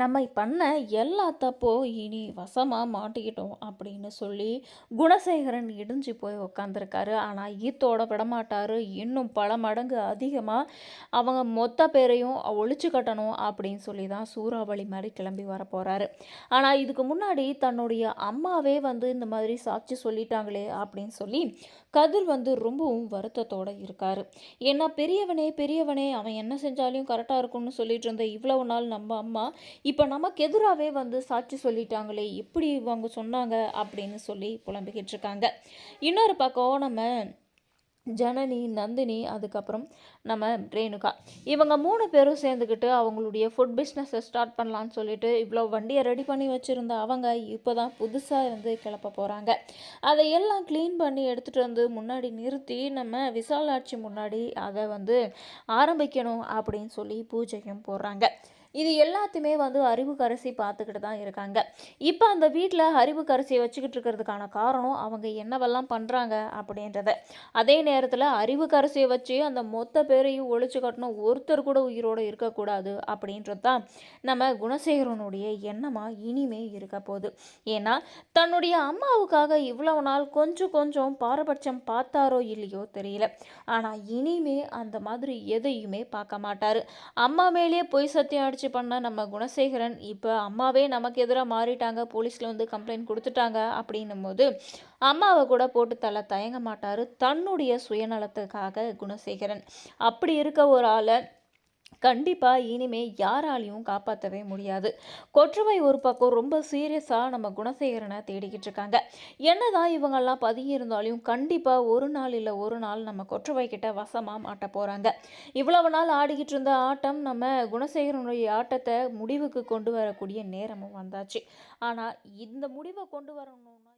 நம்ம பண்ண எல்லா தப்போ இனி வசமாக மாட்டிக்கிட்டோம் அப்படின்னு சொல்லி குணசேகரன் இடிஞ்சு போய் உக்காந்துருக்காரு. ஆனால் ஈத்தோட விடமாட்டார். இன்னும் பல மடங்கு அதிகமாக அவங்க மொத்த பேரையும் ஒழிச்சு கட்டணும் அப்படின்னு சொல்லி தான் சூறாவளி மாதிரி கிளம்பி வர போகிறாரு ஆனால் இதுக்கு முன்னாடி தன்னுடைய அம்மாவே வந்து இந்த மாதிரி சாட்சி சொல்லிட்டாங்களே அப்படின்னு சொல்லி கதிர் வந்து ரொம்பவும் வருத்தத்தோடு இருக்கார். ஏன்னா பெரியவனே பெரியவனே அவன் என்ன செஞ்சாலையும் கரெக்டாக இருக்கும்னு சொல்லிட்டு இருந்த இவ்வளவு நாள் நம்ம அம்மா இப்போ நமக்கு எதிராகவே வந்து சாட்சி சொல்லிட்டாங்களே எப்படி இவங்க சொன்னாங்க அப்படின்னு சொல்லி புலம்பிக்கிட்டு இருக்காங்க. இன்னொரு பக்கம் நம்ம ஜனனி நந்தினி அதுக்கப்புறம் நம்ம ரேணுகா. இவங்க மூணு பேரும் சேர்ந்துக்கிட்டு அவங்களுடைய ஃபுட் பிஸ்னஸை ஸ்டார்ட் பண்ணலான்னு சொல்லிட்டு இவ்வளோ வண்டியை ரெடி பண்ணி வச்சுருந்த அவங்க இப்போ தான் புதுசாக இருந்து கிளப்ப போகிறாங்க அதை எல்லாம் க்ளீன் பண்ணி எடுத்துகிட்டு வந்து முன்னாடி நிறுத்தி நம்ம விசாலாட்சி முன்னாடி அதை வந்து ஆரம்பிக்கணும் அப்படின்னு சொல்லி பூஜையும் போடுறாங்க இது எல்லாத்தையுமே வந்து அறிவுக்கரசி பார்த்துக்கிட்டு தான் இருக்காங்க. இப்போ அந்த வீட்டில் அறிவுக்கரசியை வச்சுக்கிட்டு இருக்கிறதுக்கான காரணம் அவங்க என்னவெல்லாம் பண்ணுறாங்க அப்படின்றத. அதே நேரத்தில் அறிவுக்கரசியை வச்சு அந்த மொத்த பேரையும் ஒழிச்சு கட்டணும் ஒருத்தர் கூட உயிரோடு இருக்கக்கூடாது அப்படின்றது தான் நம்ம குணசேகரனுடைய எண்ணமாக இனிமே இருக்க போகுது. ஏன்னா தன்னுடைய அம்மாவுக்காக இவ்வளவு நாள் கொஞ்சம் கொஞ்சம் பாரபட்சம் பார்த்தாரோ இல்லையோ தெரியல. ஆனால் இனிமே அந்த மாதிரி எதையுமே பார்க்க மாட்டார். அம்மா மேலேயே பொய் சத்தியம் அடிச்சு பண்ண நம்ம குணசேகரன் இப்போ அம்மாவே நமக்கு எதிராக மாறிட்டாங்க போலீஸில் வந்து கம்ப்ளைண்ட் கொடுத்துட்டாங்க அப்படின்னும் போது அம்மாவை கூட போட்டு தள்ள தயங்க மாட்டார். தன்னுடைய சுயநலத்துக்காக குணசேகரன். அப்படி இருக்க ஒரு ஆளை கண்டிப்பாக இனிமே யாராலையும் காப்பாற்றவே முடியாது. கொற்றுவை ஒரு பக்கம் ரொம்ப சீரியஸாக நம்ம குணசேகரனை தேடிக்கிட்டு இருக்காங்க. என்னதான் இவங்கெல்லாம் பதுங்கி கண்டிப்பாக ஒரு நாள் இல்லை ஒரு நாள் நம்ம கொற்றுவை கிட்ட வசமாக மாட்ட போகிறாங்க இவ்வளவு நாள் ஆடிக்கிட்டு இருந்த ஆட்டம் நம்ம குணசேகரனுடைய ஆட்டத்தை முடிவுக்கு கொண்டு வரக்கூடிய நேரமும் வந்தாச்சு. ஆனால் இந்த முடிவை கொண்டு வரணும்னா